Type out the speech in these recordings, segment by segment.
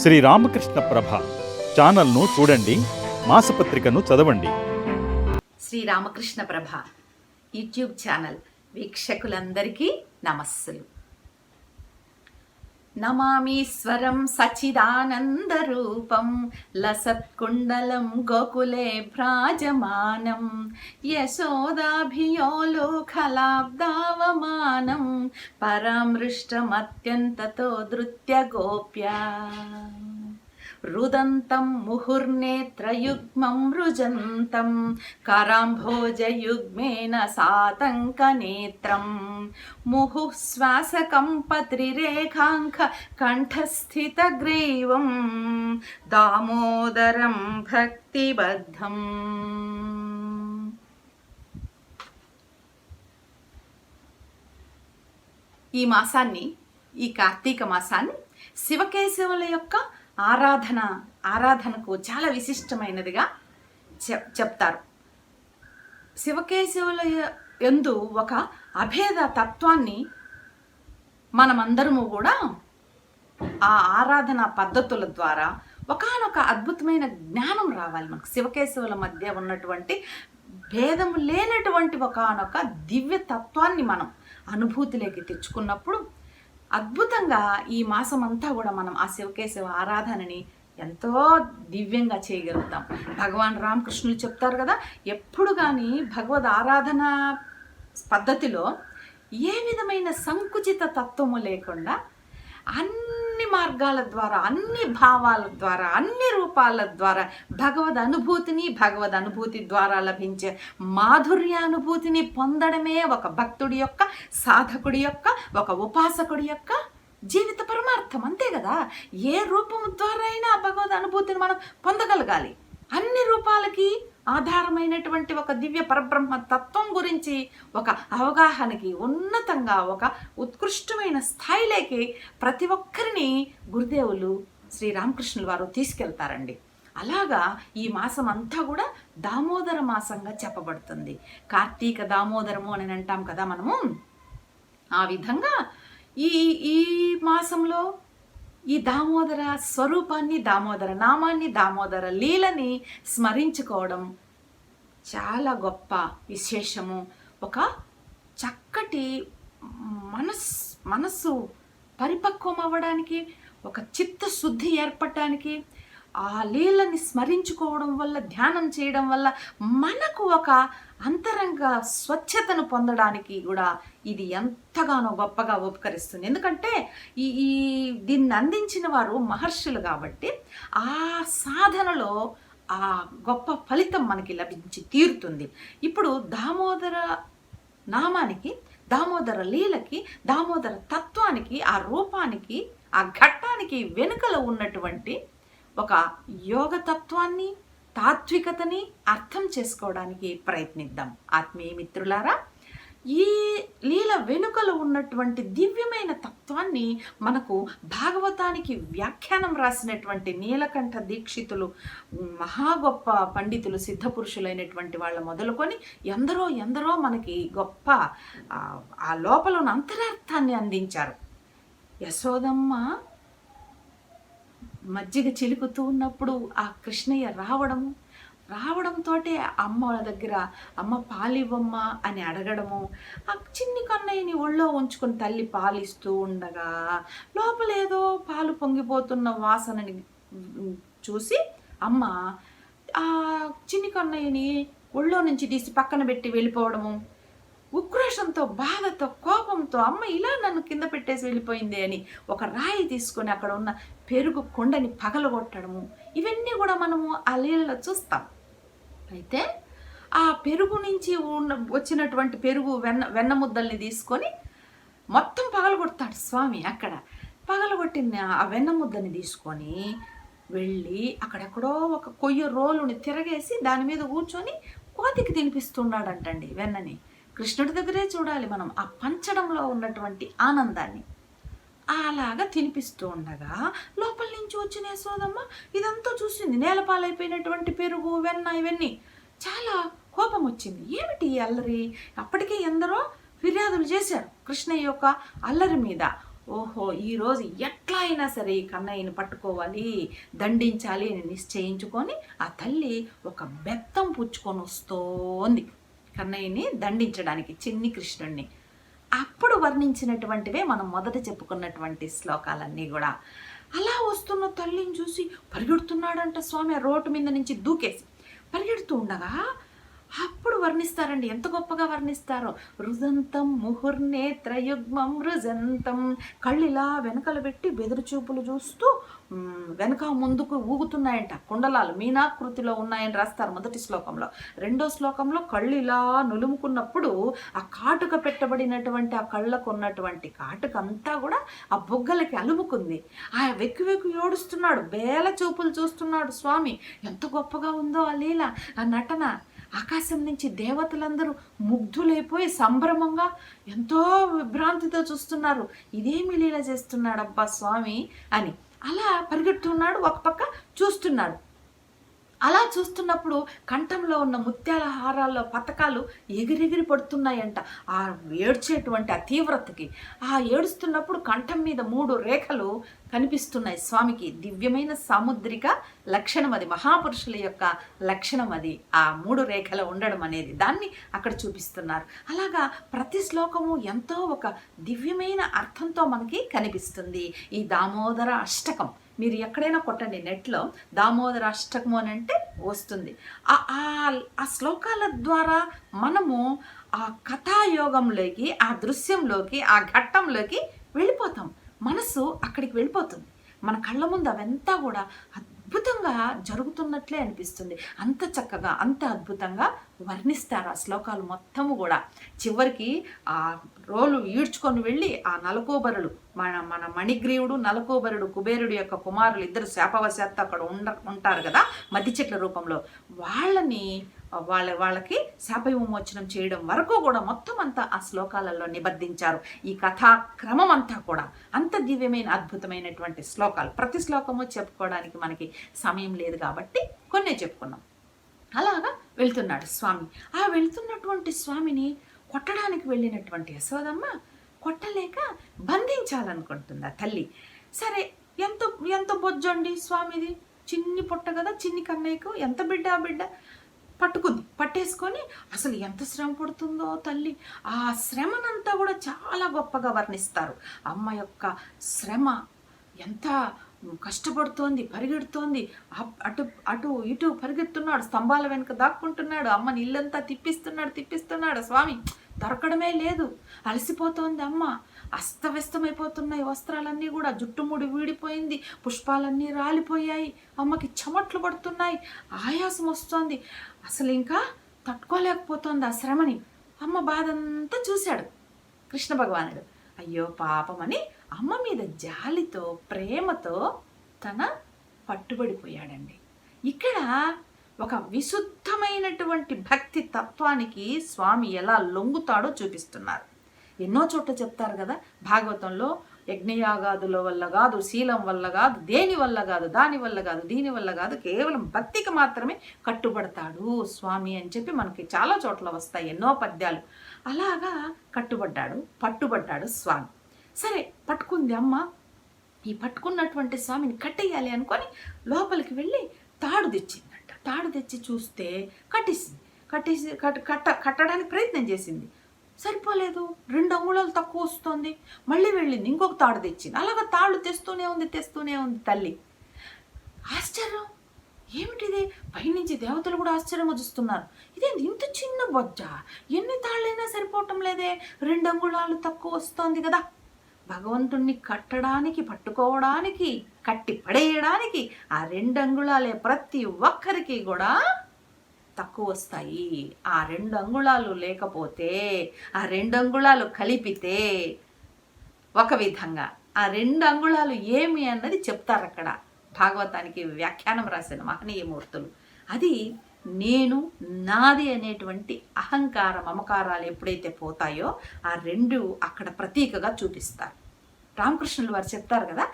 శ్రీ రామకృష్ణ ప్రభ ఛానల్ను చూడండి మాసపత్రికను చదవండి. శ్రీ రామకృష్ణ ప్రభ యూట్యూబ్ ఛానల్ వీక్షకులందరికీ నమస్సులు. నమామీశ్వరం సచిదానందరూపం లసత్కుండలం గోకులే భ్రాజమానం యశోదాభియోలోకలాబ్దావమానం పరామృష్టమత్యంతతో ధృత్య रुदन्तं రుదంతం ముహుర్నేత్రయుగ్మం రుజంతం सातङ्कनेत्रं। సాతంకనేత్రం ముహుః శ్వాసకం పత్రిరేఖాంక కంఠస్థితగ్రీవం దామోదరం భక్తిబద్ధం ఈ మాసాన్ని ఈ కార్తీక మాసాన్ని శివకేశవుల యొక్క ఆరాధన ఆరాధనకు చాలా విశిష్టమైనదిగా చెప్ చెప్తారు. శివకేశవుల ఎందు యందు ఒక అభేద తత్వాన్ని మనమందరము కూడా ఆ ఆరాధన పద్ధతుల ద్వారా ఒకానొక అద్భుతమైన జ్ఞానం రావాలి మనకు. శివకేశవుల మధ్య ఉన్నటువంటి భేదము లేనటువంటి ఒకానొక దివ్య తత్వాన్ని మనం అనుభూతిలోకి తెచ్చుకున్నప్పుడు అద్భుతంగా ఈ మాసం అంతా కూడా మనం ఆ శివకేశవ ఆరాధనని ఎంతో దివ్యంగా చేయగలుగుతాం. భగవాన్ రామకృష్ణులు చెప్తారు కదా ఎప్పుడు కానీ భగవద్ ఆరాధన పద్ధతిలో ఏ విధమైన సంకుచిత తత్వము లేకుండా అన్ని మార్గాల ద్వారా అన్ని భావాల ద్వారా అన్ని రూపాల ద్వారా భగవద్ అనుభూతిని భగవద్ అనుభూతి ద్వారా లభించే మాధుర్యానుభూతిని పొందడమే ఒక భక్తుడి యొక్క సాధకుడి యొక్క ఒక ఉపాసకుడి యొక్క జీవిత పరమార్థం. అంతే కదా? ఏ రూపం ద్వారా అయినా భగవద్ అనుభూతిని మనం పొందగలగాలి. అన్ని రూపాలకి ఆధారమైనటువంటి ఒక దివ్య పరబ్రహ్మ తత్వం గురించి ఒక అవగాహనకి ఉన్నతంగా ఒక ఉత్కృష్టమైన స్థాయిలోకి ప్రతి ఒక్కరిని గురుదేవులు శ్రీ రామకృష్ణుల వారు తీసుకెళ్తారండి. అలాగా ఈ మాసం అంతా కూడా దామోదర మాసంగా చెప్పబడుతుంది. కార్తీక దామోదరము అని అంటాం కదా మనము? ఆ విధంగా ఈ ఈ మాసంలో ఈ దామోదర స్వరూపాన్ని దామోదర నామాన్ని దామోదర లీలని స్మరించుకోవడం చాలా గొప్ప విశేషము. ఒక చక్కటి మనస్ మనస్సు పరిపక్వం అవ్వడానికి ఒక చిత్తశుద్ధి ఏర్పడటానికి ఆ లీలని స్మరించుకోవడం వల్ల ధ్యానం చేయడం వల్ల మనకు ఒక అంతరంగ స్వచ్ఛతను పొందడానికి కూడా ఇది ఎంతగానో గొప్పగా ఉపకరిస్తుంది. ఎందుకంటే ఈ ఈ దీన్ని అందించిన వారు మహర్షులు కాబట్టి ఆ సాధనలో ఆ గొప్ప ఫలితం మనకి లభించి తీరుతుంది. ఇప్పుడు దామోదర నామానికి దామోదర లీలకి దామోదర తత్వానికి ఆ రూపానికి ఆ ఘట్టానికి వెనుకలో ఉన్నటువంటి ఒక యోగ తత్వాన్ని తాత్వికతని అర్థం చేసుకోవడానికి ప్రయత్నిద్దాం. ఆత్మీయ మిత్రులారా ఈ లీల వెనుకలో ఉన్నటువంటి దివ్యమైన తత్వాన్ని మనకు భాగవతానికి వ్యాఖ్యానం రాసినటువంటి నీలకంఠ దీక్షితులు మహా గొప్ప పండితులు సిద్ధపురుషులైనటువంటి వాళ్ళ మొదలుకొని ఎందరో ఎందరో మనకి గొప్ప ఆ, ఆ లోపల ఉన్న అంతరార్థాన్ని అందించారు. యశోదమ్మ మజ్జిగ చిలుకుతూ ఉన్నప్పుడు ఆ కృష్ణయ్య రావడము రావడంతో అమ్మ వాళ్ళ దగ్గర అమ్మ పాలివ్వమ్మ అని అడగడము ఆ చిన్ని కన్నయ్యని ఒళ్ళో ఉంచుకొని తల్లి పాలిస్తూ ఉండగా లోపల ఏదో పాలు పొంగిపోతున్న వాసనని చూసి అమ్మ ఆ చిన్ని కన్నయ్యని ఒళ్ళో నుంచి తీసి పక్కన పెట్టి వెళ్ళిపోవడము. ఉక్రోషంతో బాధతో కోపంతో అమ్మ ఇలా నన్ను కింద పెట్టేసి వెళ్ళిపోయింది అని ఒక రాయి తీసుకొని అక్కడ ఉన్న పెరుగు కొండని పగలగొట్టడము. ఇవన్నీ కూడా మనము ఆ లీలలో చూస్తాం. అయితే ఆ పెరుగు నుంచి ఉన్న వచ్చినటువంటి పెరుగు వెన్న వెన్న ముద్దల్ని తీసుకొని మొత్తం పగలగొడతాడు స్వామి అక్కడ. పగలగొట్టిన ఆ వెన్న ముద్దని తీసుకొని వెళ్ళి అక్కడెక్కడో ఒక కొయ్య రోలుని తిరగేసి దాని మీద కూర్చొని కోతికి తినిపిస్తున్నాడంటండి వెన్నని. కృష్ణుడి దగ్గరే చూడాలి మనం ఆ పంచడంలో ఉన్నటువంటి ఆనందాన్ని. అలాగా తినిపిస్తూ ఉండగా లోపల నుంచి వచ్చిన యశోదమ్మ ఇదంతా చూసింది. నేలపాలైపోయినటువంటి పెరుగు వెన్న ఇవన్నీ. చాలా కోపం వచ్చింది. ఏమిటి అల్లరి? అప్పటికే ఎందరో ఫిర్యాదులు చేశారు కృష్ణయ్య యొక్క అల్లరి మీద. ఓహో ఈరోజు ఎట్లా అయినా సరే ఈ కన్నయ్యని పట్టుకోవాలి దండించాలి అని నిశ్చయించుకొని ఆ తల్లి ఒక బెత్తం పుచ్చుకొని వస్తోంది. కన్నయ్యని దండించడానికి చిన్ని కృష్ణుణ్ణి. అప్పుడు వర్ణించినటువంటివే మనం మొదట చెప్పుకున్నటువంటి శ్లోకాలన్నీ కూడా. అలా వస్తున్న తల్లిని చూసి పరిగెడుతున్నాడంట స్వామి ఆ రోడ్డు మీద నుంచి దూకేసి. పరిగెడుతూ ఉండగా అప్పుడు వర్ణిస్తారండి. ఎంత గొప్పగా వర్ణిస్తారో. రుజంతం ముహుర్నేత్రయుగ్మం రుజంతం. కళ్ళిలా వెనకలు పెట్టి బెదురు చూపులు చూస్తూ వెనక ముందుకు ఊగుతున్నాయంట. కుండలాలు మీనాకృతిలో ఉన్నాయని రాస్తారు మొదటి శ్లోకంలో. రెండో శ్లోకంలో కళ్ళు ఇలా నులుముకున్నప్పుడు ఆ కాటుక పెట్టబడినటువంటి ఆ కళ్ళకు ఉన్నటువంటి కాటుక అంతా కూడా ఆ బొగ్గలకి అలుముకుంది. ఆ వెక్కి వెక్కి ఏడుస్తున్నాడు. బేల చూపులు చూస్తున్నాడు స్వామి. ఎంత గొప్పగా ఉందో ఆ లీల ఆ నటన. ఆకాశం నుంచి దేవతలందరూ ముగ్ధులైపోయి సంభ్రమంగా ఎంతో విభ్రాంతితో చూస్తున్నారు. ఇదేమి లీల చేస్తున్నాడబ్బా స్వామి అని. అలా పరిగెడుతున్నాడు ఒక పక్క చూస్తున్నాడు. అలా చూస్తున్నప్పుడు కంఠంలో ఉన్న ముత్యాల హారాల్లో పతకాలు ఎగిరెగిరి పడుతున్నాయంట. ఆ ఏడ్చేటువంటి ఆ తీవ్రతకి ఆ ఏడుస్తున్నప్పుడు కంఠం మీద మూడు రేఖలు కనిపిస్తున్నాయి స్వామికి. దివ్యమైన సాముద్రిక లక్షణం అది మహాపురుషుల యొక్క లక్షణం అది. ఆ మూడు రేఖలు ఉండడం అనేది దాన్ని అక్కడ చూపిస్తున్నారు. అలాగా ప్రతి శ్లోకము ఎంతో ఒక దివ్యమైన అర్థంతో మనకి కనిపిస్తుంది. ఈ దామోదర అష్టకం. మీరు ఎక్కడైనా కొట్టండి నెట్లో దామోదర అష్టకము అని అంటే వస్తుంది. ఆ- ఆ- శ్లోకాల ద్వారా మనము ఆ కథాయోగంలోకి ఆ దృశ్యంలోకి ఆ ఘట్టంలోకి వెళ్ళిపోతాం. మనసు అక్కడికి వెళ్ళిపోతుంది. మన కళ్ళ ముందు అవంతా కూడా అద్భుతంగా జరుగుతున్నట్లే అనిపిస్తుంది. అంత చక్కగా అంత అద్భుతంగా వర్ణిస్తారు ఆ శ్లోకాలు మొత్తము కూడా. చివరికి ఆ రోలు ఈడ్చుకొని వెళ్ళి ఆ నలకోబరులు మన మన మణిగ్రీవుడు నలకోబరుడు కుబేరుడు యొక్క కుమారులు ఇద్దరు శాపవశాత్తు అక్కడ ఉండ ఉంటారు కదా మధ్య చెట్ల రూపంలో. వాళ్ళని వాళ్ళ వాళ్ళకి శాప విమోచనం చేయడం వరకు కూడా మొత్తం అంతా ఆ శ్లోకాలలో నిబద్ధించారు. ఈ కథా క్రమం అంతా కూడా అంత దివ్యమైన అద్భుతమైనటువంటి శ్లోకాలు. ప్రతి శ్లోకము చెప్పుకోవడానికి మనకి సమయం లేదు కాబట్టి కొన్నే చెప్పుకున్నాం. అలాగా వెళ్తున్నాడు స్వామి. ఆ వెళ్తున్నటువంటి స్వామిని కొట్టడానికి వెళ్ళినటువంటి యశోదమ్మ కొట్టలేక బంధించాలనుకుంటుంది ఆ తల్లి. సరే ఎంత ఎంత బొజ్జండి స్వామిది? చిన్ని పుట్ట కదా చిన్ని కన్నయ్యకు ఎంత బిడ్డ ఆ బిడ్డ? పట్టుకుంది. పట్టేసుకొని అసలు ఎంత శ్రమ పడుతుందో తల్లి. ఆ శ్రమనంతా కూడా చాలా గొప్పగా వర్ణిస్తారు. అమ్మ యొక్క శ్రమ ఎంత కష్టపడుతోంది పరిగెడుతోంది. అప్- అటు అటు ఇటు పరిగెడుతున్నాడు స్తంభాల వెనుక దాక్కుంటున్నాడు. అమ్మని ఇల్లంతా తిప్పిస్తున్నాడు తిప్పిస్తున్నాడు. స్వామి దొరకడమే లేదు. అలసిపోతోంది అమ్మ. అస్తవ్యస్తమైపోతున్నాయి వస్త్రాలన్నీ కూడా. జుట్టుముడి వీడిపోయింది. పుష్పాలన్నీ రాలిపోయాయి. అమ్మకి చెమట్లు పడుతున్నాయి. ఆయాసం వస్తోంది. అసలు ఇంకా తట్టుకోలేకపోతోంది ఆ శ్రమని. అమ్మ బాధంతా చూశాడు. కృష్ణ భగవానుడు. అయ్యో పాపమని అమ్మ మీద జాలితో ప్రేమతో తన పట్టుబడిపోయాడండి. ఇక్కడ ఒక విశుద్ధమైనటువంటి భక్తి తత్వానికి స్వామి ఎలా లొంగుతాడో చూపిస్తున్నారు. ఎన్నో చోట్ల చెప్తారు కదా భాగవతంలో యజ్ఞయాగాదుల వల్ల కాదు శీలం వల్ల కాదు దేని వల్ల కాదు దాని వల్ల కాదు దీని వల్ల కాదు కేవలం భక్తికి మాత్రమే కట్టుబడతాడు స్వామి అని చెప్పి మనకి చాలా చోట్ల వస్తాయి ఎన్నో పద్యాలు. అలాగా కట్టుబడ్డాడు పట్టుబడ్డాడు స్వామి. సరే పట్టుకుంది అమ్మ. ఈ పట్టుకున్నటువంటి స్వామిని కట్టేయాలి అనుకొని లోపలికి వెళ్ళి తాడు తెచ్చిందంట. తాడు తెచ్చి చూస్తే కట్టేసింది. కట్టేసి కట్ కట్ట కట్టడానికి ప్రయత్నం చేసింది. సరిపోలేదు. రెండు అంగుళాలు తక్కువ వస్తుంది. మళ్ళీ వెళ్ళింది. ఇంకొక తాడు తెచ్చింది. అలాగ తాళ్ళు తెస్తూనే ఉంది తెస్తూనే ఉంది తల్లి. ఆశ్చర్యం. ఏమిటిది? పైనుంచి దేవతలు కూడా ఆశ్చర్యం చూస్తున్నారు. ఇదేంటి ఇంత చిన్న బొజ్జ. ఎన్ని తాళ్ళైనా సరిపోవటం లేదే. రెండు అంగుళాలు తక్కువ వస్తోంది కదా. భగవంతుణ్ణి కట్టడానికి పట్టుకోవడానికి కట్టి పడేయడానికి ఆ రెండు అంగుళాలే ప్రతి ఒక్కరికి కూడా తక్కువ వస్తాయి ఆ రెండు అంగుళాలు లేకపోతే ఆ రెండు అంగుళాలు కలిపితే ఒక విధంగా. ఆ రెండు అంగుళాలు ఏమి అన్నది చెప్తారు అక్కడ. భాగవతానికి వ్యాఖ్యానం రాసిన మహనీయమూర్తులు. అది నేను నాది అనేటువంటి అహంకార మమకారాలు ఎప్పుడైతే పోతాయో ఆ రెండు అక్కడ ప్రతీకగా చూపిస్తారు. రామకృష్ణులు వారు చెప్తారు కదా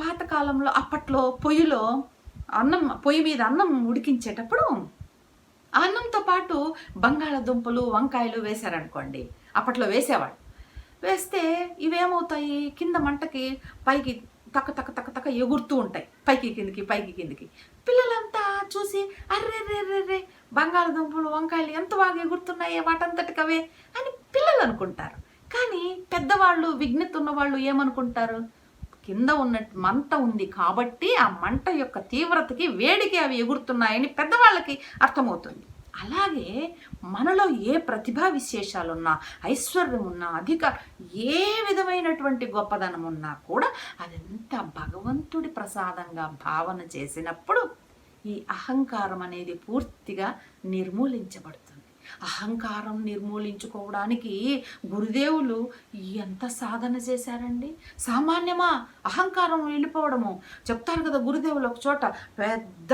పాతకాలంలో అప్పట్లో పొయ్యిలో అన్నం పొయ్యి మీద అన్నం ఉడికించేటప్పుడు అన్నంతో పాటు బంగాళదుంపలు వంకాయలు వేశారనుకోండి. అప్పట్లో వేసేవాడు వేస్తే ఇవేమవుతాయి? కింద మంటకి పైకి తక్క తక్క తక్క తక్క ఎగురుతూ ఉంటాయి. పైకి కిందికి పైకి కిందికి. పిల్లలంతా చూసి అర్రే రే రే రే బంగాళదుంపలు వంకాయలు ఎంత బాగా ఎగురుతున్నాయి? వాటంతటికవే అని పిల్లలు అనుకుంటారు కానీ పెద్దవాళ్ళు విఘ్నత ఉన్నవాళ్ళు ఏమనుకుంటారు? కింద ఉన్న మంట ఉంది కాబట్టి ఆ మంట యొక్క తీవ్రతకి వేడికి అవి ఎగురుతున్నాయని పెద్దవాళ్ళకి అర్థమవుతుంది. అలాగే మనలో ఏ ప్రతిభా విశేషాలున్నా ఐశ్వర్యం ఉన్నా అధిక ఏ విధమైనటువంటి గొప్పదనం ఉన్నా కూడా అదంతా భగవంతుడి ప్రసాదంగా భావన చేసినప్పుడు ఈ అహంకారం అనేది పూర్తిగా నిర్మూలించబడుతుంది. అహంకారం నిర్మూలించుకోవడానికి గురుదేవులు ఎంత సాధన చేశారండి? సామాన్యమా? అహంకారం వెళ్ళిపోవడము చెప్తారు కదా గురుదేవులు ఒక చోట పెద్ద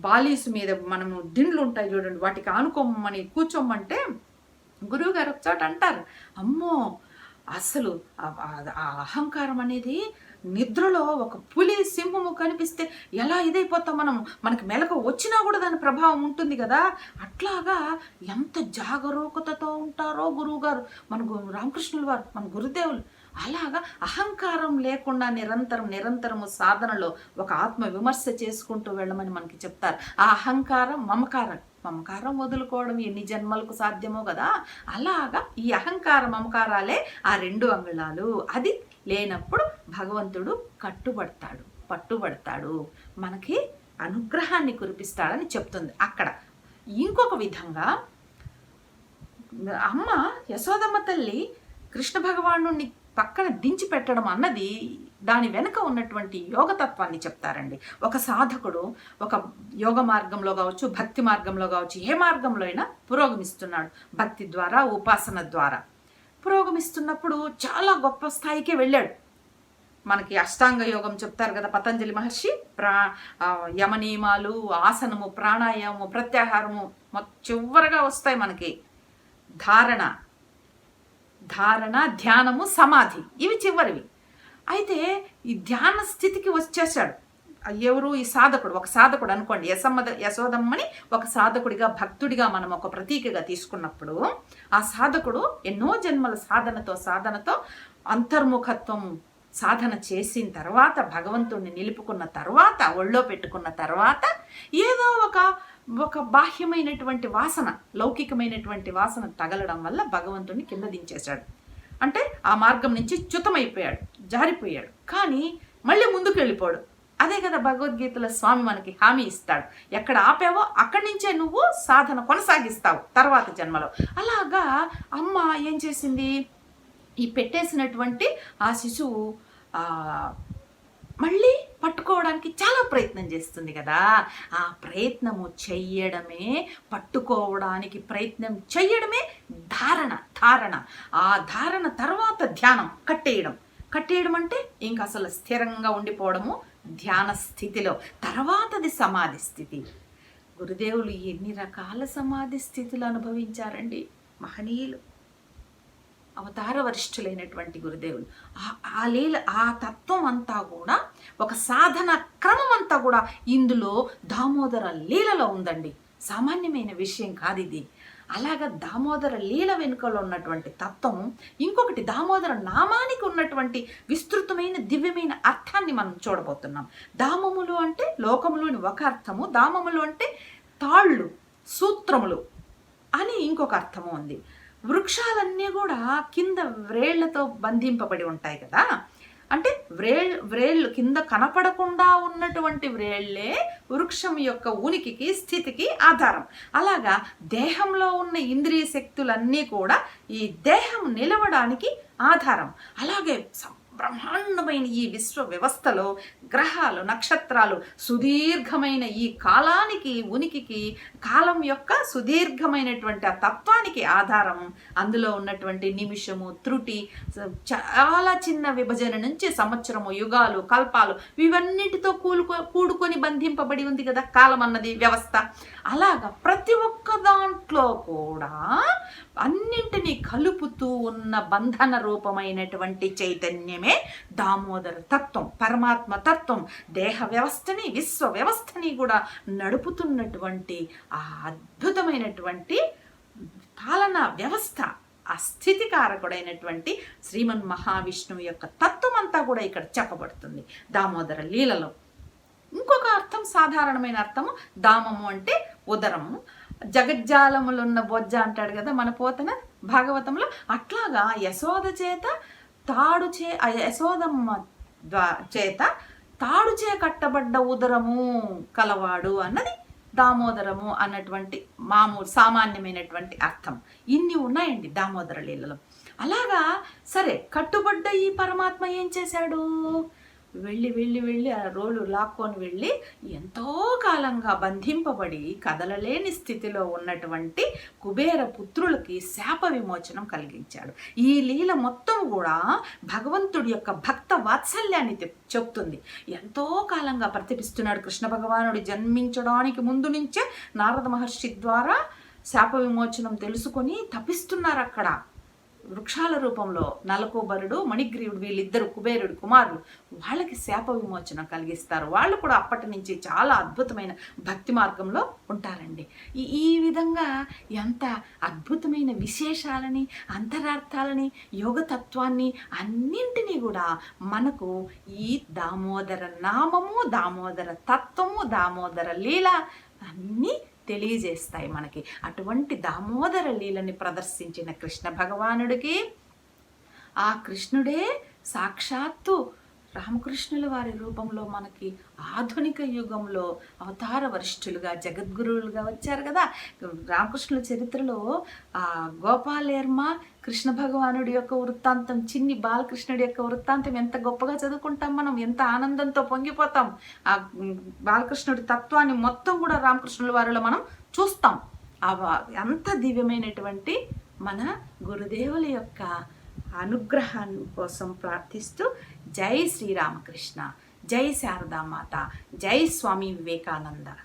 బాలీస్ మీద మనము దిండ్లు ఉంటాయి చూడండి వాటికి ఆనుకోమని కూర్చోమంటే గురువు గారు ఒక చోట అంటారు అమ్మో! అసలు ఆ- ఆ అహంకారం అనేది నిద్రలో ఒక పులి సింహము కనిపిస్తే ఎలా ఇదైపోతాం మనం? మనకి మెలకు వచ్చినా కూడా దాని ప్రభావం ఉంటుంది కదా. అట్లాగా ఎంత జాగరూకతతో ఉంటారో గురువు గారు మన రామకృష్ణుల వారు మన గురుదేవులు. అలాగా అహంకారం లేకుండా నిరంతరం నిరంతరము సాధనలో ఒక ఆత్మ విమర్శ చేసుకుంటూ వెళ్ళమని మనకి చెప్తారు. ఆ అహంకారం మమకారం. మమకారం వదులుకోవడం ఎన్ని జన్మలకు సాధ్యమో కదా. అలాగా ఈ అహంకార మమకారాలే ఆ రెండు అంగుళాలు. అది లేనప్పుడు భగవంతుడు కట్టుబడతాడు పట్టుబడతాడు. మనకి అనుగ్రహాన్ని కురిపిస్తాడని చెప్తుంది అక్కడ. ఇంకొక విధంగా అమ్మ యశోదమ్మ తల్లి కృష్ణ భగవాను పక్కన దించి పెట్టడం అన్నది దాని వెనుక ఉన్నటువంటి యోగతత్వాన్ని చెప్తారండి. ఒక సాధకుడు ఒక యోగ మార్గంలో కావచ్చు భక్తి మార్గంలో కావచ్చు ఏ మార్గంలో అయినా పురోగమిస్తున్నాడు. భక్తి ద్వారా ఉపాసన ద్వారా. పురోగమిస్తున్నప్పుడు చాలా గొప్ప స్థాయికే వెళ్ళాడు. మనకి అష్టాంగ యోగం చెప్తారు కదా పతంజలి మహర్షి. ప్రా యమనియమాలు ఆసనము ప్రాణాయామము ప్రత్యాహారము చివరగా వస్తాయి మనకి. ధారణ. ధారణ ధ్యానము సమాధి. ఇవి చివరివి. అయితే ఈ ధ్యాన స్థితికి వచ్చేసాడు. ఎవరు ఈ సాధకుడు ఒక సాధకుడు అనుకోండి యశమ్మద యశోదమ్మని ఒక సాధకుడిగా భక్తుడిగా మనం ఒక ప్రతీకగా తీసుకున్నప్పుడు ఆ సాధకుడు ఎన్నో జన్మల సాధనతో సాధనతో అంతర్ముఖత్వం సాధన చేసిన తర్వాత భగవంతుణ్ణి నిలుపుకున్న తర్వాత ఒళ్ళో పెట్టుకున్న తర్వాత ఏదో ఒక ఒక బాహ్యమైనటువంటి వాసన లౌకికమైనటువంటి వాసన తగలడం వల్ల భగవంతుణ్ణి కింద దించేశాడు. అంటే ఆ మార్గం నుంచి చ్యుతమైపోయాడు జారిపోయాడు. కానీ మళ్ళీ ముందుకు వెళ్ళిపోడు అదే కదా భగవద్గీతలో స్వామి మనకి హామీ ఇస్తాడు. ఎక్కడ ఆపావో అక్కడి నుంచే నువ్వు సాధన కొనసాగిస్తావు తర్వాత జన్మలో. అలాగా అమ్మ ఏం చేసింది? ఈ పెట్టేసినటువంటి ఆ శిశువు మళ్ళీ పట్టుకోవడానికి చాలా ప్రయత్నం చేస్తుంది కదా. ఆ ప్రయత్నము చెయ్యడమే పట్టుకోవడానికి ప్రయత్నం చెయ్యడమే ధారణ ధారణ. ఆ ధారణ తర్వాత ధ్యానం కట్టేయడం. కట్టేయడం అంటే ఇంకా అసలు స్థిరంగా ఉండిపోవడము ధ్యాన స్థితిలో తర్వాతది సమాధి స్థితి. గురుదేవులు ఎన్ని రకాల సమాధి స్థితులు అనుభవించారండి? మహనీయులు. అవతార వరిష్ఠులైనటువంటి గురుదేవులు. ఆ- ఆ లీల ఆ తత్వం అంతా కూడా ఒక సాధన క్రమం అంతా కూడా ఇందులో దామోదర లీలలో ఉందండి. సామాన్యమైన విషయం కాదు ఇది. అలాగా దామోదర లీల వెనుకలో ఉన్నటువంటి తత్వం ఇంకొకటి దామోదర నామానికి ఉన్నటువంటి విస్తృతమైన దివ్యమైన అర్థాన్ని మనం చూడబోతున్నాం. దామములు అంటే లోకములోని ఒక అర్థము దామములు అంటే తాళ్ళు సూత్రములు అని ఇంకొక అర్థము ఉంది. వృక్షాలన్నీ కూడా కింద వ్రేళ్ళతో బంధింపబడి ఉంటాయి కదా? అంటే వ్రేళ్ వ్రేళ్ళు కింద కనపడకుండా ఉన్నటువంటి వ్రేళ్ళే వృక్షం యొక్క ఉనికికి స్థితికి ఆధారం. అలాగా దేహంలో ఉన్న ఇంద్రియ శక్తులన్నీ కూడా ఈ దేహం నిలవడానికి ఆధారం. అలాగే బ్రహ్మాండమైన ఈ విశ్వ వ్యవస్థలో గ్రహాలు నక్షత్రాలు సుదీర్ఘమైన ఈ కాలానికి ఉనికికి కాలం యొక్క సుదీర్ఘమైనటువంటి ఆ తత్వానికి ఆధారం. అందులో ఉన్నటువంటి నిమిషము త్రుటి చాలా చిన్న విభజన నుంచి సంవత్సరము యుగాలు కల్పాలు ఇవన్నిటితో కూలుకో కూడుకొని బంధింపబడి ఉంది కదా కాలం అన్నది వ్యవస్థ. అలాగా ప్రతి ఒక్క దాంట్లో కూడా అన్నింటినీ కలుపుతూ ఉన్న బంధన రూపమైనటువంటి చైతన్యమే దామోదర తత్వం పరమాత్మ తత్వం దేహ వ్యవస్థని విశ్వ వ్యవస్థని కూడా నడుపుతున్నటువంటి ఆ అద్భుతమైనటువంటి పాలనా వ్యవస్థ ఆ స్థితికారకుడైనటువంటి శ్రీమన్ మహావిష్ణువు యొక్క తత్వం అంతా కూడా ఇక్కడ చెప్పబడుతుంది దామోదర లీలలో. ఇంకొక అర్థం సాధారణమైన అర్థము దామము అంటే ఉదరము. జగజ్జాలములున్న బొజ్జ అంటాడు కదా మన పోతన భాగవతంలో అట్లాగా యశోద చేత తాడు చే యశోదమ్మ ద్వా- చేత తాడు చే కట్టబడ్డ ఉదరము కలవాడు అన్నది దామోదరము అన్నటువంటి మామూలు సామాన్యమైనటువంటి అర్థం. ఇన్ని ఉన్నాయండి దామోదర లీలలో. అలాగా సరే కట్టుబడ్డ ఈ పరమాత్మ ఏం చేశాడు? వెళ్ళి వెళ్ళి వెళ్ళి ఆ రోలు లాక్కొని వెళ్ళి ఎంతో కాలంగా బంధింపబడి కదలలేని స్థితిలో ఉన్నటువంటి కుబేర పుత్రులకి శాప విమోచనం కలిగించాడు. ఈ లీల మొత్తం కూడా భగవంతుడి యొక్క భక్త వాత్సల్యాన్ని చెప్తుంది. ఎంతో కాలంగా ప్రతిపిస్తున్నాడు కృష్ణ భగవానుడు జన్మించడానికి ముందు నుంచే. నారద మహర్షి ద్వారా శాప విమోచనం తెలుసుకొని తపిస్తున్నారు అక్కడ. వృక్షాల రూపంలో నలకోబరుడు మణిగ్రీవుడు వీళ్ళిద్దరు కుబేరుడు కుమారులు వాళ్ళకి శాప విమోచనం కలిగిస్తారు. వాళ్ళు కూడా అప్పటి నుంచి చాలా అద్భుతమైన భక్తి మార్గంలో ఉంటారండి. ఈ ఈ విధంగా ఎంత అద్భుతమైన విశేషాలని అంతరార్థాలని యోగతత్వాన్ని అన్నింటినీ కూడా మనకు ఈ దామోదర నామము దామోదర తత్వము దామోదర లీల అన్నీ తెలియజేస్తాయి మనకి. అటువంటి దామోదర లీలని ప్రదర్శించిన కృష్ణ భగవానుడికి ఆ కృష్ణుడే సాక్షాత్తు రామకృష్ణుల వారి రూపంలో మనకి ఆధునిక యుగంలో అవతార వరిష్ఠులుగా జగద్గురువులుగా వచ్చారు కదా. రామకృష్ణుల చరిత్రలో ఆ గోపాలేర్మ కృష్ణ భగవానుడి యొక్క వృత్తాంతం చిన్ని బాలకృష్ణుడి యొక్క వృత్తాంతం ఎంత గొప్పగా చదువుకుంటాం మనం ఎంత ఆనందంతో పొంగిపోతాం. ఆ బాలకృష్ణుడి తత్వాన్ని మొత్తం కూడా రామకృష్ణుల వారిలో మనం చూస్తాం. ఆ అంత దివ్యమైనటువంటి మన గురుదేవుల యొక్క అనుగ్రహాన్ని కోసం ప్రార్థిస్తూ जय श्री रामकृष्ण जय शारदा माता जय स्वामी विवेकानंदा।